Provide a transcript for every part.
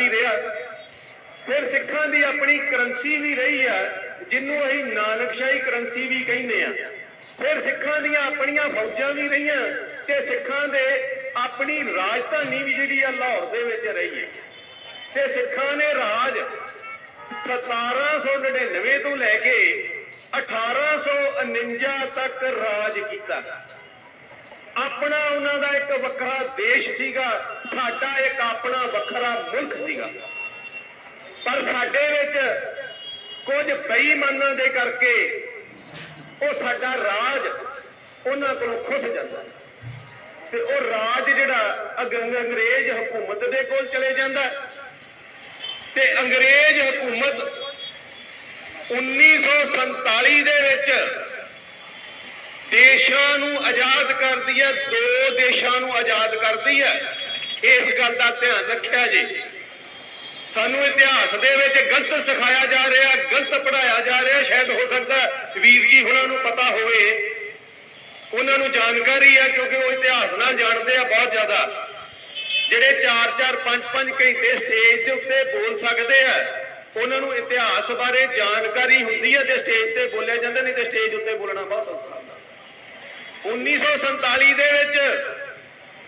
ਆਜ਼ਾਦੀ ਰਿਹਾ। ਫਿਰ ਸਿੱਖਾਂ ਦੀ ਆਪਣੀ ਕਰੰਸੀ ਵੀ ਰਹੀ ਆ ਜਿਹਨੂੰ ਅਸੀਂ ਨਾਨਕਸ਼ਾਹੀ ਕਰੰਸੀ ਵੀ ਕਹਿੰਦੇ ਆ। ਫਿਰ ਸਿੱਖਾਂ ਦੀਆਂ ਆਪਣੀਆਂ ਫੌਜਾਂ ਵੀ ਰਹੀਆਂ ਤੇ ਸਿੱਖਾਂ ਦੇ ਆਪਣੀ ਰਾਜਧਾਨੀ ਵੀ ਜਿਹੜੀ ਆ ਲਾਹੌਰ ਦੇ ਵਿੱਚ ਰਹੀ ਹੈ। ਤੇ ਸਿੱਖਾਂ ਨੇ ਰਾਜ 1799 ਤੋਂ ਲੈ ਕੇ 1849 ਤੱਕ ਰਾਜ ਕੀਤਾ। ਆਪਣਾ ਉਹਨਾਂ ਦਾ ਇੱਕ ਵੱਖਰਾ ਦੇਸ਼ ਸੀਗਾ, ਸਾਡਾ ਇੱਕ ਆਪਣਾ ਵੱਖਰਾ ਮੁਲਕ ਸੀਗਾ। ਪਰ ਸਾਡੇ ਵਿੱਚ ਕੁਝ ਬੇਈਮਾਨਾਂ ਦੇ ਕਰਕੇ ਉਹ ਸਾਡਾ ਰਾਜ ਉਹਨਾਂ ਕੋਲੋਂ ਖੁੱਸ ਜਾਂਦਾ ਤੇ ਉਹ ਰਾਜ ਜਿਹੜਾ ਅਗ- ਅੰਗਰੇਜ਼ ਹਕੂਮਤ ਦੇ ਕੋਲ ਚਲੇ ਜਾਂਦਾ ਤੇ ਅੰਗਰੇਜ਼ ਹਕੂਮਤ 1947 ਦੇ ਵਿੱਚ ਦੇਸ਼ਾਂ ਨੂੰ ਆਜ਼ਾਦ ਕਰਦੀ ਹੈ, ਦੋ ਦੇਸ਼ਾਂ ਨੂੰ ਆਜ਼ਾਦ ਕਰਦੀ ਹੈ। ਇਸ ਗੱਲ ਦਾ ਧਿਆਨ ਰੱਖਿਆ ਜੀ। ਸਾਨੂੰ ਇਤਿਹਾਸ ਦੇ ਵਿੱਚ ਗਲਤ ਸਿਖਾਇਆ ਜਾ ਰਿਹਾ, ਗਲਤ ਪੜਾਇਆ ਜਾ ਰਿਹਾ, ਸ਼ਾਇਦ ਹੋ ਸਕਦਾ ਵੀਰ ਜੀ ਹੁਣਾਂ ਨੂੰ ਪਤਾ ਹੋਵੇ। ਉਹਨਾਂ ਨੂੰ ਜਾਣਕਾਰੀ ਹੈ, ਕਿਉਂਕਿ ਉਹ ਇਤਿਹਾਸ ਨਾਲ ਜਾਣਦੇ ਆ ਬਹੁਤ ਜ਼ਿਆਦਾ। ਜਿਹੜੇ 4-4 5-5 ਘੰਟੇ ਸਟੇਜ ਦੇ ਉੱਤੇ ਬੋਲ ਸਕਦੇ ਆ, ਉਹਨਾਂ ਨੂੰ ਇਤਿਹਾਸ ਬਾਰੇ ਜਾਣਕਾਰੀ ਹੁੰਦੀ ਹੈ ਜੇ ਸਟੇਜ ਤੇ ਬੋਲਿਆ ਜਾਂਦਾ, ਨਹੀਂ ਤੇ ਸਟੇਜ ਉੱਤੇ ਬੋਲਣਾ ਬਹੁਤ ਔਖਾ। 1947 ਦੇ ਵਿੱਚ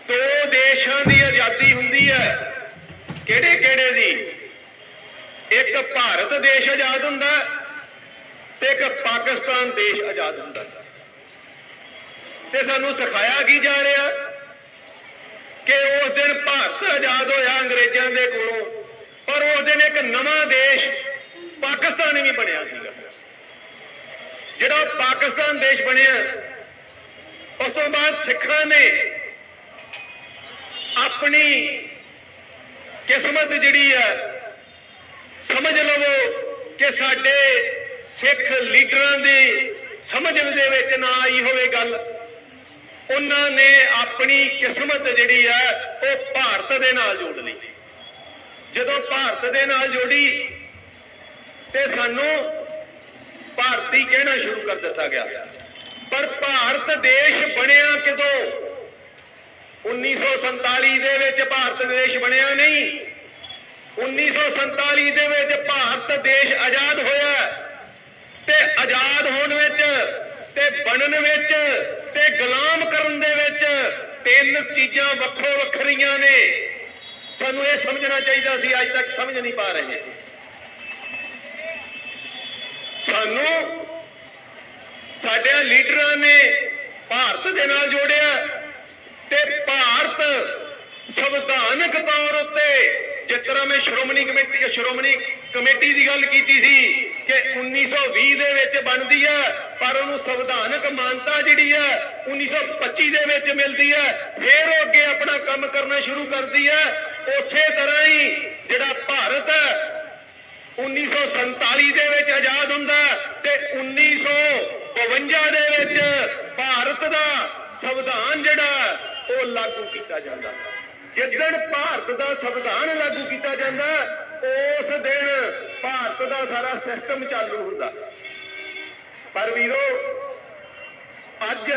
ਦੋ ਦੇਸ਼ਾਂ ਦੀ ਆਜ਼ਾਦੀ ਹੁੰਦੀ ਹੈ। ਕਿਹੜੇ ਕਿਹੜੇ ਦੀ? ਇੱਕ ਭਾਰਤ ਦੇਸ਼ ਆਜ਼ਾਦ ਹੁੰਦਾ ਤੇ ਇੱਕ ਪਾਕਿਸਤਾਨ ਦੇਸ਼ ਆਜ਼ਾਦ ਹੁੰਦਾ ਤੇ ਸਾਨੂੰ ਸਿਖਾਇਆ ਕੀ ਜਾ ਰਿਹਾ? ਕਿ ਉਸ ਦਿਨ ਭਾਰਤ ਆਜ਼ਾਦ ਹੋਇਆ ਅੰਗਰੇਜ਼ਾਂ ਦੇ ਕੋਲੋਂ, ਪਰ ਉਸ ਦਿਨ ਇੱਕ ਨਵਾਂ ਦੇਸ਼ ਪਾਕਿਸਤਾਨ ਵੀ ਬਣਿਆ ਸੀਗਾ। ਜਿਹੜਾ ਪਾਕਿਸਤਾਨ ਦੇਸ਼ ਬਣਿਆ ਉਸ ਤੋਂ ਬਾਅਦ ਸਿੱਖਾਂ ਨੇ ਆਪਣੀ ਕਿਸਮਤ ਜਿਹੜੀ ਹੈ ਸਮਝ ਲਵੋ ਕਿ ਸਾਡੇ ਸਿੱਖ ਲੀਡਰਾਂ ਦੀ ਸਮਝ ਦੇ ਵਿੱਚ ਨਾ ਆਈ ਹੋਵੇ ਗੱਲ। ਉਹਨਾਂ ਨੇ ਆਪਣੀ ਕਿਸਮਤ ਜਿਹੜੀ ਹੈ ਉਹ ਭਾਰਤ ਦੇ ਨਾਲ ਜੋੜ ਲਈ। ਜਦੋਂ ਭਾਰਤ ਦੇ ਨਾਲ ਜੋੜੀ, ਤੇ ਸਾਨੂੰ ਭਾਰਤੀ ਕਹਿਣਾ ਸ਼ੁਰੂ ਕਰ ਦਿੱਤਾ ਗਿਆ। ਪਰ ਭਾਰਤ ਦੇਸ਼ ਬਣਿਆ ਕਦੋਂ? 1947 ਦੇ ਵਿੱਚ ਭਾਰਤ ਦੇਸ਼ ਬਣਿਆ ਨਹੀਂ। 1947 ਦੇ ਵਿੱਚ ਭਾਰਤ ਦੇਸ਼ ਆਜ਼ਾਦ ਹੋਇਆ। ਤੇ ਆਜ਼ਾਦ ਹੋਣ ਵਿੱਚ, ਤੇ ਬਣਨ ਵਿੱਚ, ਤੇ ਗੁਲਾਮ ਕਰਨ ਦੇ ਵਿੱਚ ਤਿੰਨ ਚੀਜ਼ਾਂ ਵੱਖੋ ਵੱਖਰੀਆਂ ਨੇ। ਸਾਨੂੰ ਇਹ ਸਮਝਣਾ ਚਾਹੀਦਾ ਸੀ, ਅੱਜ ਤੱਕ ਸਮਝ ਨਹੀਂ ਪਾ ਰਹੇ। ਸਾਨੂੰ ਸਾਡੇ ਲੀਡਰਾਂ ਨੇ ਭਾਰਤ ਦੇ ਨਾਲ ਜੋੜਿਆ ਤੇ ਭਾਰਤ ਸੰਵਿਧਾਨਕ ਤੌਰ ਉੱਤੇ, ਜਿਸ ਤਰ੍ਹਾਂ ਮੈਂ ਸ਼੍ਰੋਮਣੀ ਕਮੇਟੀ ਸ਼੍ਰੋਮਣੀ ਕਮੇਟੀ ਦੀ ਗੱਲ ਕੀਤੀ ਸੀ ਕਿ 1920 ਦੇ ਵਿੱਚ ਬਣਦੀ ਹੈ ਪਰ ਉਹਨੂੰ ਸੰਵਿਧਾਨਕ ਮਾਨਤਾ ਜਿਹੜੀ ਹੈ 1925 ਦੇ ਵਿੱਚ ਮਿਲਦੀ ਹੈ ਫਿਰ ਉਹ ਅੱਗੇ ਆਪਣਾ ਕੰਮ ਕਰਨਾ ਸ਼ੁਰੂ ਕਰਦੀ ਹੈ ਉਸੇ ਤਰ੍ਹਾਂ ਹੀ ਜਿਹੜਾ ਭਾਰਤ ਹੈ 1947 ਦੇ ਵਿੱਚ ਆਜ਼ਾਦ ਹੁੰਦਾ ਹੈ ਤੇ 1952 ਦੇ ਵਿੱਚ ਭਾਰਤ ਦਾ ਸੰਵਿਧਾਨ ਜਿਹੜਾ, ਉਹ ਲਾਗੂ ਕੀਤਾ ਜਾਂਦਾ। ਹੈ। ਜਿੱਦਣ ਭਾਰਤ ਦਾ ਸੰਵਿਧਾਨ ਲਾਗੂ ਕੀਤਾ ਜਾਂਦਾ, ਉਸ ਦਿਨ ਭਾਰਤ ਦਾ ਸਾਰਾ ਸਿਸਟਮ ਚਾਲੂ ਹੁੰਦਾ। ਪਰ ਵੀਰੋ, ਅੱਜ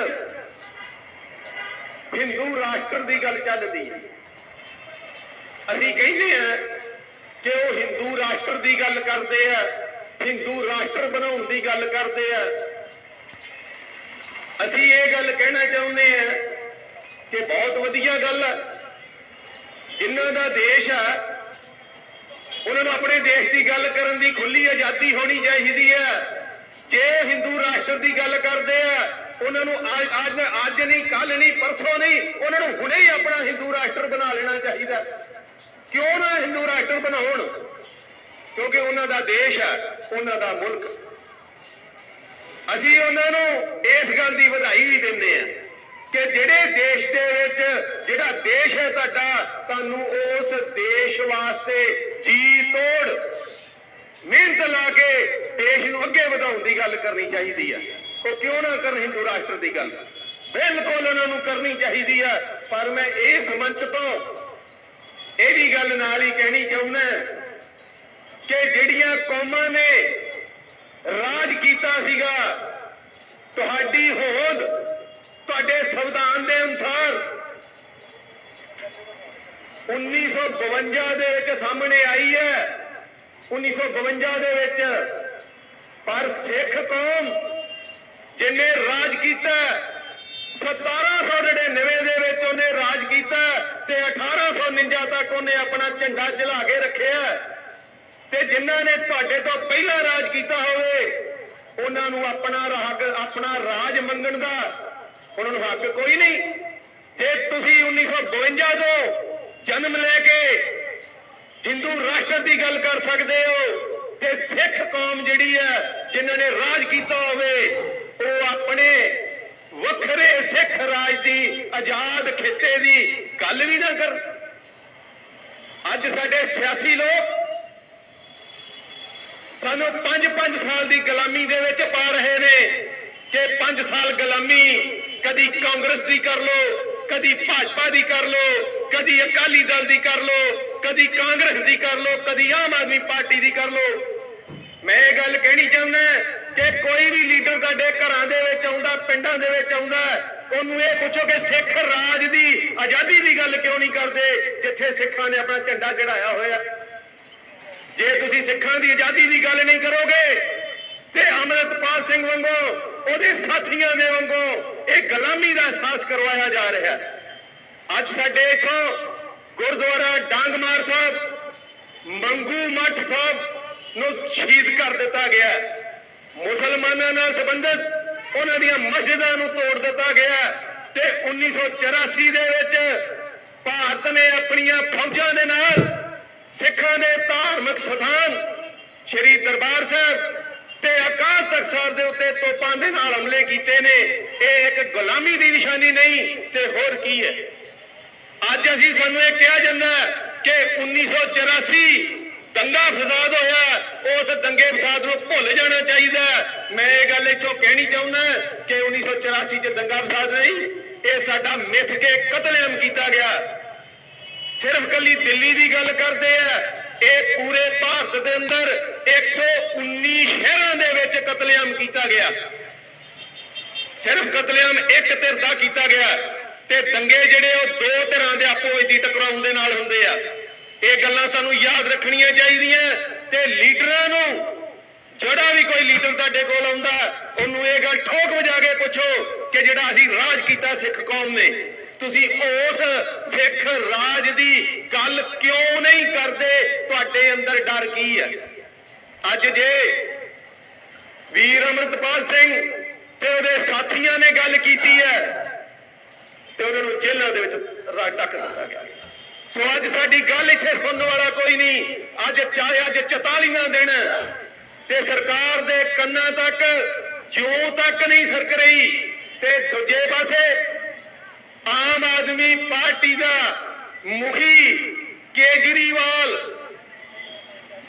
ਹਿੰਦੂ ਰਾਸ਼ਟਰ ਦੀ ਗੱਲ ਚੱਲਦੀ ਹੈ। ਅਸੀਂ ਕਹਿੰਦੇ ਆ ਕਿ ਉਹ ਹਿੰਦੂ ਰਾਸ਼ਟਰ ਦੀ ਗੱਲ ਕਰਦੇ ਆ, ਹਿੰਦੂ ਰਾਸ਼ਟਰ ਬਣਾਉਣ ਦੀ ਗੱਲ ਕਰਦੇ ਆ। ਅਸੀਂ ਇਹ ਗੱਲ ਕਹਿਣਾ ਚਾਹੁੰਦੇ ਆ ਕਿ ਬਹੁਤ ਵਧੀਆ ਗੱਲ ਹੈ ਜਿਨ੍ਹਾਂ ਦਾ ਦੇਸ਼ ਹੈ ਉਹਨਾਂ ਨੂੰ ਆਪਣੇ ਦੇਸ਼ ਦੀ ਗੱਲ ਕਰਨ ਦੀ ਖੁੱਲੀ ਆਜ਼ਾਦੀ ਹੋਣੀ ਚਾਹੀਦੀ ਹੈ ਜੇ ਹਿੰਦੂ ਰਾਸ਼ਟਰ ਦੀ ਗੱਲ ਕਰਦੇ ਆ, ਉਹਨਾਂ ਨੂੰ ਅੱਜ ਅੱਜ ਅੱਜ ਨਹੀਂ ਕੱਲ ਨਹੀਂ, ਪਰਸੋਂ ਨਹੀਂ, ਉਹਨਾਂ ਨੂੰ ਹੁਣੇ ਹੀ ਆਪਣਾ ਹਿੰਦੂ ਰਾਸ਼ਟਰ ਬਣਾ ਲੈਣਾ ਚਾਹੀਦਾ। ਕਿਉਂ ਨਾ ਹਿੰਦੂ ਰਾਸ਼ਟਰ ਬਣਾਉਣ? ਕਿਉਂਕਿ ਉਹਨਾਂ ਦਾ ਦੇਸ਼ ਹੈ ਉਹਨਾਂ ਦਾ ਮੁਲਕ। ਅਸੀਂ ਉਹਨਾਂ ਨੂੰ ਇਸ ਗੱਲ ਦੀ ਵਧਾਈ ਵੀ ਦਿੰਦੇ ਆ ਕਿ ਜਿਹੜੇ ਦੇਸ਼ ਦੇ ਵਿੱਚ ਜਿਹੜਾ ਦੇਸ਼ ਹੈ ਤੁਹਾਡਾ, ਤੁਹਾਨੂੰ ਉਸ ਦੇਸ਼ ਵਾਸਤੇ ਜੀ ਤੋੜ, ਮਿਹਨਤ ਲਾ ਕੇ ਦੇਸ਼ ਨੂੰ ਅੱਗੇ ਵਧਾਉਣ ਦੀ ਗੱਲ ਕਰਨੀ ਚਾਹੀਦੀ ਆ। ਉਹ ਕਿਉਂ ਨਾ ਕਰਨ ਹਿੰਦੂ ਰਾਸ਼ਟਰ ਦੀ ਗੱਲ? ਬਿਲਕੁਲ ਉਹਨਾਂ ਨੂੰ ਕਰਨੀ ਚਾਹੀਦੀ ਆ, ਪਰ ਮੈਂ ਇਸ ਮੰਚ ਤੋਂ ਇਹ ਵੀ ਗੱਲ ਨਾਲ ਹੀ ਕਹਿਣੀ ਚਾਹੁੰਦਾ ਕਿ ਜਿਹੜੀਆਂ ਕੌਮਾਂ ਨੇ ਰਾਜ ਕੀਤਾ ਸੀਗਾ। ਤੁਹਾਡੀ ਹੋਂਦ ਤੁਹਾਡੇ ਸੰਵਿਧਾਨ ਦੇ ਅਨੁਸਾਰ 1952 ਦੇ ਵਿੱਚ ਸਾਹਮਣੇ ਆਈ ਹੈ। 1952 ਦੇ ਵਿੱਚ ਪਰ ਸਿੱਖ ਕੌਮ ਜਿਨੇ ਰਾਜ ਕੀਤਾ 1799 ਦੇ ਵਿੱਚ ਉਹਨੇ ਰਾਜ ਕੀਤਾ ਤੇ 1849 ਤੱਕ ਉਹਨੇ ਆਪਣਾ ਝੰਡਾ ਝੁਲਾ ਕੇ ਰੱਖਿਆ ਤੇ ਜਿਨ੍ਹਾਂ ਨੇ ਤੁਹਾਡੇ ਤੋਂ ਪਹਿਲਾਂ ਰਾਜ ਕੀਤਾ ਹੋਵੇ, ਉਹਨਾਂ ਨੂੰ ਆਪਣਾ ਹੱਕ ਆਪਣਾ ਰਾਜ ਮੰਗਣ ਦਾ ਉਹਨਾਂ ਨੂੰ ਹੱਕ ਕੋਈ ਨਹੀਂ। ਜੇ ਤੁਸੀਂ 1952 ਤੋਂ ਜਨਮ ਲੈ ਕੇ ਹਿੰਦੂ ਰਾਸ਼ਟਰ ਦੀ ਗੱਲ ਕਰ ਸਕਦੇ ਹੋ, ਤੇ ਸਿੱਖ ਕੌਮ ਜਿਹੜੀ ਹੈ, ਜਿਨ੍ਹਾਂ ਨੇ ਰਾਜ ਕੀਤਾ ਹੋਵੇ, ਉਹ ਆਪਣੇ ਵੱਖਰੇ ਸਿੱਖ ਰਾਜ ਦੀ ਆਜ਼ਾਦ ਖਿੱਤੇ ਦੀ ਗੱਲ ਵੀ ਨਾ ਕਰ ਅੱਜ ਸਾਡੇ ਸਿਆਸੀ ਲੋਕ ਸਾਨੂੰ 5-5 ਸਾਲ ਦੀ ਗੁਲਾਮੀ ਦੇ ਵਿੱਚ ਪਾ ਰਹੇ ਨੇ ਕਿ 5 ਸਾਲ ਗੁਲਾਮੀ ਕਦੀ ਕਾਂਗਰਸ ਦੀ ਕਰ ਲੋ ਕਦੀ ਭਾਜਪਾ ਦੀ ਕਰ ਲੋ ਕਦੀ ਅਕਾਲੀ ਦਲ ਦੀ ਕਰ ਲੋ ਕਦੀ ਕਾਂਗਰਸ ਦੀ ਕਰ ਲੋ ਕਦੀ ਆਮ ਆਦਮੀ ਪਾਰਟੀ ਦੀ ਕਰ ਲੋ ਮੈਂ ਇਹ ਗੱਲ ਕਹਿਣੀ ਚਾਹੁੰਦਾ ਕਿ ਕੋਈ ਵੀ ਲੀਡਰ ਤੁਹਾਡੇ ਘਰਾਂ ਦੇ ਵਿੱਚ ਆਉਂਦਾ, ਪਿੰਡਾਂ ਦੇ ਵਿੱਚ ਆਉਂਦਾ, ਉਹਨੂੰ ਇਹ ਪੁੱਛੋ ਕਿ ਸਿੱਖ ਰਾਜ ਦੀ ਆਜ਼ਾਦੀ ਦੀ ਗੱਲ ਕਿਉਂ ਨਹੀਂ ਕਰਦੇ, ਜਿੱਥੇ ਸਿੱਖਾਂ ਨੇ ਆਪਣਾ ਝੰਡਾ ਚੜਾਇਆ ਹੋਇਆ। ਜੇ ਤੁਸੀਂ ਸਿੱਖਾਂ ਦੀ ਆਜ਼ਾਦੀ ਦੀ ਗੱਲ ਨਹੀਂ ਕਰੋਗੇ, ਤੇ ਅਮਰਤਪਾਲ ਸਿੰਘ ਵਾਂਗੂ, ਉਹਦੇ ਸਾਥੀਆਂ ਦੇ ਵਾਂਗੂ ਇਹ ਗੁਲਾਮੀ ਦਾ ਅਹਿਸਾਸ ਕਰਵਾਇਆ ਜਾ ਰਿਹਾ ਹੈ। ਅੱਜ ਸਾਡੇ ਇਥੋਂ ਗੁਰਦੁਆਰਾ ਡਾਂਗਮਾਰ ਸਾਹਿਬ, ਮੰਗੂ ਮੱਠ ਸਾਹਿਬ ਨੂੰ ਸ਼ਹੀਦ ਕਰ ਦਿੱਤਾ ਗਿਆ ਮੁਸਲਮਾਨਾਂ ਨਾਲ ਸੰਬੰਧਿਤ ਉਹਨਾਂ ਦੀਆਂ ਮਸਜਿਦਾਂ ਨੂੰ ਤੋੜ ਦਿੱਤਾ ਗਿਆ ਹੈ ਤੇ 1984 ਦੇ ਵਿੱਚ ਭਾਰਤ ਨੇ ਆਪਣੀਆਂ ਫੌਜਾਂ ਦੇ ਨਾਲ ਸਿੱਖਾਂ ਦੇ ਧਾਰਮਿਕ ਸਥਾਨ ਸ੍ਰੀ ਦਰਬਾਰ ਸਾਹਿਬ ਤੇ ਅਕਾਲ ਤਖਤ ਸਾਹਿਬ ਦੇ ਉੱਤੇ ਤੋਪਾਂ ਦੇ ਨਾਲ ਹਮਲੇ ਕੀਤੇ ਨੇ। ਇਹ ਇੱਕ ਗੁਲਾਮੀ ਦੀ ਨਿਸ਼ਾਨੀ ਨਹੀਂ ਤੇ ਹੋਰ ਕੀ ਹੈ? ਅੱਜ ਅਸੀਂ ਸਾਨੂੰ ਇਹ ਕਿਹਾ ਜਾਂਦਾ ਕਿ 1984 ਦੰਗਾ ਫਸਾਦ ਹੋਇਆ, ਉਸ ਦੰਗੇ ਫਸਾਦ ਨੂੰ ਭੁੱਲ ਜਾਣਾ ਚਾਹੀਦਾ ਮੈਂ ਇਹ ਗੱਲ ਇੱਥੋਂ ਕਹਿਣੀ ਚਾਹੁੰਦਾ ਕਿ 1984 ਚ ਦੰਗਾ ਫਸਾਦ ਨਹੀਂ, ਇਹ ਸਾਡਾ ਮਿੱਥ ਕੇ ਕਤਲੇਆਮ ਕੀਤਾ ਗਿਆ। ਸਿਰਫ ਕੱਲੀ ਦਿੱਲੀ ਦੀ ਗੱਲ ਕਰਦੇ ਆ, ਇਹ ਪੂਰੇ ਭਾਰਤ ਦੇ ਅੰਦਰ 119 ਸ਼ਹਿਰਾਂ ਦੇ ਵਿੱਚ ਕਤਲੇਆਮ ਕੀਤਾ ਗਿਆ। ਸਿਰਫ ਕਤਲੇਆਮ ਇੱਕ ਧਿਰ ਦਾ ਕੀਤਾ ਗਿਆ ਤੇ ਦੰਗੇ ਜਿਹੜੇ ਉਹ ਦੋ ਧਿਰਾਂ ਦੇ ਆਪੋ ਵਿੱਚ ਹੀ ਟਕਰਾਉਣ ਦੇ ਨਾਲ ਹੁੰਦੇ ਆ। ਇਹ ਗੱਲਾਂ ਸਾਨੂੰ ਯਾਦ ਰੱਖਣੀਆਂ ਚਾਹੀਦੀਆਂ ਤੇ ਲੀਡਰਾਂ ਨੂੰ ਜਿਹੜਾ ਵੀ ਕੋਈ ਲੀਡਰ ਤੁਹਾਡੇ ਕੋਲ ਆਉਂਦਾ, ਉਹਨੂੰ ਇਹ ਗੱਲ ਠੋਕ ਵਜਾ ਕੇ ਪੁੱਛੋ ਕਿ ਜਿਹੜਾ ਅਸੀਂ ਰਾਜ ਕੀਤਾ ਸਿੱਖ ਕੌਮ ਨੇ। ਤੁਸੀਂ ਉਸ ਸਿੱਖ ਰਾਜ ਦੀ ਗੱਲ ਕਿਉਂ ਨਹੀਂ ਕਰਦੇ? ਤੁਹਾਡੇ ਅੰਦਰ ਡਰ ਕੀ ਹੈ? ਅੱਜ ਜੇ ਵੀਰ ਅਮਰਤਪਾਲ ਸਿੰਘ ਤੇ ਉਹਦੇ ਸਾਥੀਆਂ ਨੇ ਗੱਲ ਕੀਤੀ ਹੈ, ਤੇ ਉਹਨਾਂ ਨੂੰ ਜੇਲ੍ਹਾਂ ਦੇ ਵਿੱਚ ਰਾ- ਟੱਕ ਦਿੱਤਾ ਗਿਆ। ਸੋ ਅੱਜ ਸਾਡੀ ਗੱਲ ਇੱਥੇ ਸੁਣਨ ਵਾਲਾ ਕੋਈ ਨਹੀਂ। ਅੱਜ ਚਾਹੇ ਅੱਜ 44ਵਾਂ ਦਿਨ ਤੇ ਸਰਕਾਰ ਦੇ ਕੰਨਾਂ ਤੱਕ, ਜਿਉਂ ਤੱਕ ਨਹੀਂ ਸਰਕ ਰਹੀ, ਤੇ ਦੂਜੇ ਪਾਸੇ ਆਮ ਆਦਮੀ ਪਾਰਟੀ ਦਾ ਮੁਖੀ ਕੇਜਰੀਵਾਲ,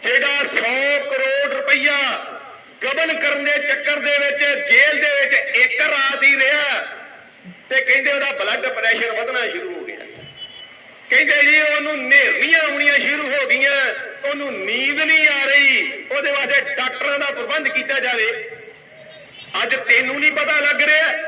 ਜਿਹੜਾ 100 ਕਰੋੜ ਰੁਪਈਆ ਗਬਨ ਕਰਨ ਦੇ ਚੱਕਰ ਦੇ ਵਿੱਚ ਜੇਲ੍ਹ ਦੇ ਵਿੱਚ ਇੱਕ ਰਾਤ ਹੀ ਰਿਹਾ ਤੇ ਕਹਿੰਦੇ ਉਹਦਾ ਬਲੱਡ ਪ੍ਰੈਸ਼ਰ ਵਧਣਾ ਸ਼ੁਰੂ ਹੋ ਗਿਆ। ਕਹਿੰਦੇ ਜੀ ਉਹਨੂੰ ਨੇਰਨੀਆਂ ਆਉਣੀਆਂ ਸ਼ੁਰੂ ਹੋ ਗਈਆਂ, ਉਹਨੂੰ ਨੀਂਦ ਨਹੀਂ ਆ ਰਹੀ, ਉਹਦੇ ਵਾਸਤੇ ਡਾਕਟਰਾਂ ਦਾ ਪ੍ਰਬੰਧ ਕੀਤਾ ਜਾਵੇ। ਅੱਜ ਤੈਨੂੰ ਨਹੀਂ ਪਤਾ ਲੱਗ ਰਿਹਾ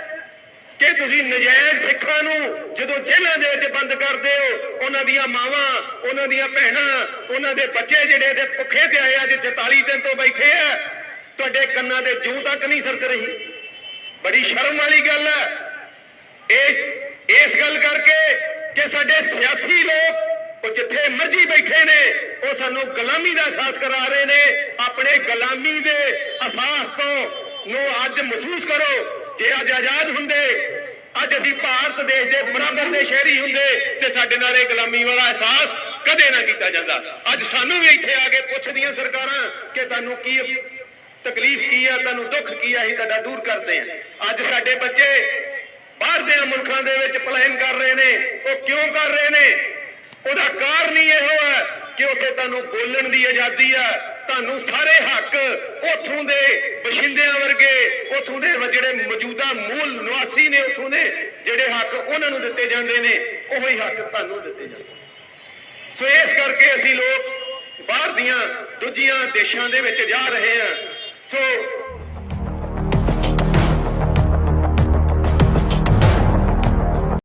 ਕਿ ਤੁਸੀਂ ਨਜਾਇਜ਼ ਸਿੱਖਾਂ ਨੂੰ ਜਦੋਂ ਜੇਲ੍ਹਾਂ ਦੇ ਵਿੱਚ ਬੰਦ ਕਰਦੇ ਹੋ, ਉਹਨਾਂ ਦੀਆਂ ਮਾਵਾਂ, ਉਹਨਾਂ ਦੀਆਂ ਭੈਣਾਂ, ਉਹਨਾਂ ਦੇ ਬੱਚੇ ਜਿਹੜੇ ਤੇ ਭੁੱਖੇ ਤੇ ਆਏ ਅੱਜ 44 ਦਿਨ ਤੋਂ ਬੈਠੇ ਆ, ਤੁਹਾਡੇ ਕੰਨਾਂ ਦੇ ਜੂੰ ਤੱਕ ਨਹੀਂ ਸਰਕ ਰਹੀ। ਬੜੀ ਸ਼ਰਮ ਵਾਲੀ ਗੱਲ ਹੈ ਇਹ, ਇਸ ਗੱਲ ਕਰਕੇ ਕਿ ਸਾਡੇ ਸਿਆਸੀ ਲੋਕ, ਉਹ ਜਿੱਥੇ ਮਰਜ਼ੀ ਬੈਠੇ ਨੇ, ਉਹ ਸਾਨੂੰ ਗੁਲਾਮੀ ਦਾ ਅਹਿਸਾਸ ਕਰਾ ਰਹੇ ਨੇ। ਆਪਣੇ ਗੁਲਾਮੀ ਦੇ ਅਹਿਸਾਸ ਤੋਂ ਨੂੰ ਅੱਜ ਮਹਿਸੂਸ ਕਰੋ। ਜੇ ਅੱਜ ਆਜ਼ਾਦ ਹੁੰਦੇ, ਅੱਜ ਅਸੀਂ ਭਾਰਤ ਦੇਸ਼ ਦੇ ਬਰਾਬਰ ਦੇ ਸ਼ਹਿਰੀ ਹੁੰਦੇ ਤੇ ਸਾਡੇ ਨਾਲ ਇਹ ਗੁਲਾਮੀ ਵਾਲਾ ਅਹਿਸਾਸ ਕਦੇ ਨਾ ਕੀਤਾ ਜਾਂਦਾ। ਅੱਜ ਸਾਨੂੰ ਵੀ ਇੱਥੇ ਆ ਕੇ ਪੁੱਛਦੀਆਂ ਸਰਕਾਰਾਂ ਕਿ ਤੁਹਾਨੂੰ ਕੀ ਤਕਲੀਫ ਕੀ ਆ, ਤੁਹਾਨੂੰ ਦੁੱਖ ਕੀ ਆ, ਅਸੀਂ ਤੁਹਾਡਾ ਦੂਰ ਕਰਦੇ ਆ ਅੱਜ ਸਾਡੇ ਬੱਚੇ ਬਾਹਰ ਦੇ ਮੁਲਕਾਂ ਦੇ ਵਿੱਚ ਪਲਾਇਨ ਕਰ ਰਹੇ ਨੇ, ਉਹ ਕਿਉਂ ਕਰ ਰਹੇ ਨੇ? ਉਹਦਾ ਕਾਰਨ ਹੀ ਇਹੋ ਹੈ ਕਿ ਉੱਥੇ ਤੁਹਾਨੂੰ ਬੋਲਣ ਦੀ ਆਜ਼ਾਦੀ ਆ, ਤੁਹਾਨੂੰ ਸਾਰੇ ਹੱਕ ਉਥੋਂ ਦੇ ਬਸ਼ਿੰਦਿਆਂ ਵਰਗੇ, ਉਥੋਂ ਦੇ ਜਿਹੜੇ ਮੌਜੂਦਾ ਮੂਲ ਨਿਵਾਸੀ ਨੇ ਉਥੋਂ ਦੇ, ਜਿਹੜੇ ਹੱਕ ਉਹਨਾਂ ਨੂੰ ਦਿੱਤੇ ਜਾਂਦੇ ਨੇ, ਉਹੀ ਹੱਕ ਤੁਹਾਨੂੰ ਦਿੱਤੇ ਜਾਂਦੇ ਸੋ ਇਸ ਕਰਕੇ ਅਸੀਂ ਲੋਕ ਬਾਹਰ ਦੀਆਂ ਦੂਜੀਆਂ ਦੇਸ਼ਾਂ ਦੇ ਵਿੱਚ ਜਾ ਰਹੇ ਹਾਂ। ਸੋ